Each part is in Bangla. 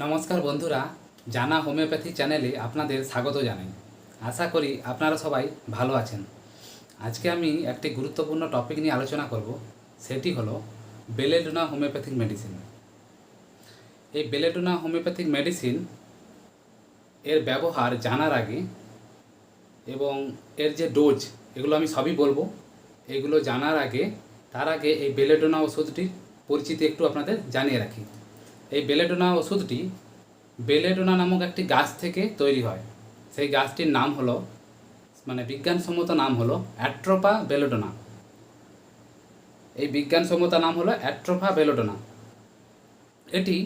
নমস্কার বন্ধুরা, জানা হোমিওপ্যাথি চ্যানেলে আপনাদের স্বাগত জানাই। আশা করি আপনারা সবাই ভালো আছেন। আজকে আমি একটি গুরুত্বপূর্ণ টপিক নিয়ে আলোচনা করব, সেটি হলো বেলেডোনা হোমিওপ্যাথিক মেডিসিন এই বেলেডোনা হোমিওপ্যাথিক মেডিসিন এর ব্যবহার জানার আগে এবং এর যে ডোজ এগুলো আমি সবই বলব। এগুলো জানার আগে, তার আগে এই বেলেডোনা ওষুধটির পরিচিতি একটু আপনাদের জানিয়ে রাখি। এই বেলেডোনা ওষুধটি বেলেডোনা নামক একটি গাছ থেকে তৈরি হয়। সেই গাছটির নাম হলো মানে বিজ্ঞানসম্মত নাম হলো অ্যাট্রোপা বেলোডোনা এই বিজ্ঞানসম্মত নাম হলো অ্যাট্রোপা বেলোডোনা এটি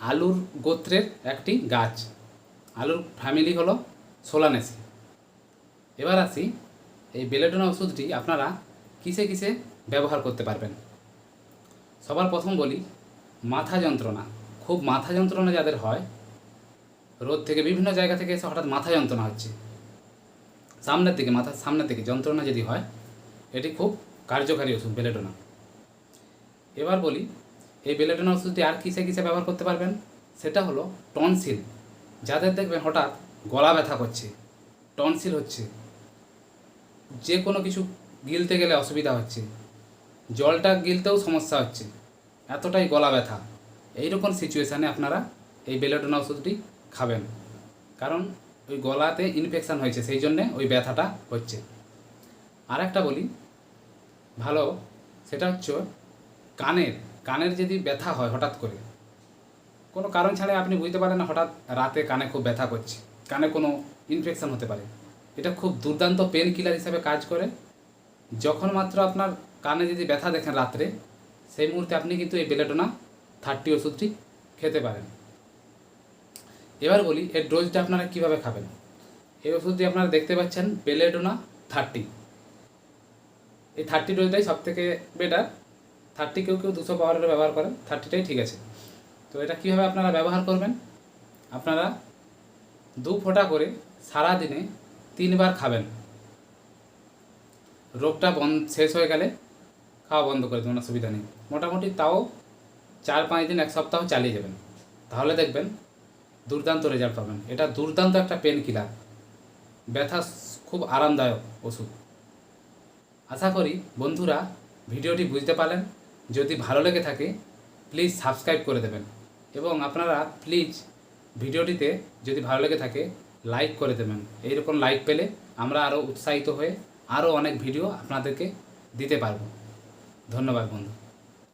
আলুর গোত্রের একটি গাছ। আলুর ফ্যামিলি হলো সোলানেসি। এবার আসি এই বেলেডোনা ওষুধটি আপনারা কিসে কিসে ব্যবহার করতে পারবেন? সবার প্রথম বলি মাথা যন্ত্রণা। খুব মাথা যন্ত্রণা যাদের হয়, রোদ থেকে বিভিন্ন জায়গা থেকে এসে হঠাৎ মাথা যন্ত্রণা হচ্ছে। সামনের দিকে মাথার সামনের দিকে যন্ত্রণা যদি হয়, এটি খুব কার্যকারী ওষুধ, বেলেডোনা। এবার বলি, এই বেলেডোনা ওষুধটি আর কিসে কিসে ব্যবহার করতে পারবেন? সেটা হলো টনসিল। যাদের দেখবেন হঠাৎ গলা ব্যথা করছে, টনসিল হচ্ছে যে কোনো কিছু গিলতে গেলে অসুবিধা হচ্ছে, জলটা গিলতেও সমস্যা হচ্ছে। এতটাই গলা ব্যথা। এইরকম সিচুয়েশানে আপনারা এই বেলেডোনা ওষুধটি খাবেন। কারণ ওই গলাতে ইনফেকশান হয়েছে, সেই জন্যে ওই ব্যথাটা হচ্ছে। আর একটা বলি, ভালো, সেটা হচ্ছে কানের কানের যদি ব্যথা হয় হঠাৎ করে, কোনো কারণ ছাড়াই আপনি বুঝতে পারেন না হঠাৎ রাতে কানে খুব ব্যথা করছে, কানে কোনো ইনফেকশান হতে পারে। এটা খুব দুর্দান্ত পেন কিলার হিসাবে কাজ করে। যখন মাত্র আপনার কানে যদি ব্যথা দেখেন রাত্রে সেই মুহূর্তে আপনি কিন্তু এই বেলেডোনা থার্টি ওষুধটি খেতে পারেন। এবার বলি, এর ডোজটা আপনারা কীভাবে খাবেন? এই ওষুধটি আপনারা দেখতে পাচ্ছেন বেলেডোনা থার্টি এই থার্টি ডোজটাই সব থেকে বেটার থার্টি কেউ কেউ দুশো পাওয়ারের ব্যবহার করেন থার্টিটাই ঠিক আছে। তো এটা কীভাবে আপনারা ব্যবহার করবেন? আপনারা দু ফোঁটা করে সারা দিনে তিনবার খাবেন। রোগটা বন্ধ শেষ হয়ে গেলে খাওয়া বন্ধ করে দেবেন অসুবিধা নেই। মোটামুটি তাও চার পাঁচ দিন, এক সপ্তাহ চালিয়ে যাবেন। তাহলে দেখবেন দুর্দান্ত রেজাল্ট পাবেন। এটা দুর্দান্ত একটা পেন কিলার ব্যথা খুব আরামদায়ক ওষুধ। আশা করি বন্ধুরা ভিডিওটি বুঝতে পারলেন। যদি ভালো লেগে থাকে প্লিজ সাবস্ক্রাইব করে দেবেন। এবং আপনারা প্লিজ ভিডিওটিতে যদি ভালো লেগে থাকে লাইক করে দেবেন। এইরকম লাইক পেলে আমরা আরও উৎসাহিত হয়ে আরও অনেক ভিডিও আপনাদেরকে দিতে পারব। ধন্যবাদ বন্ধু।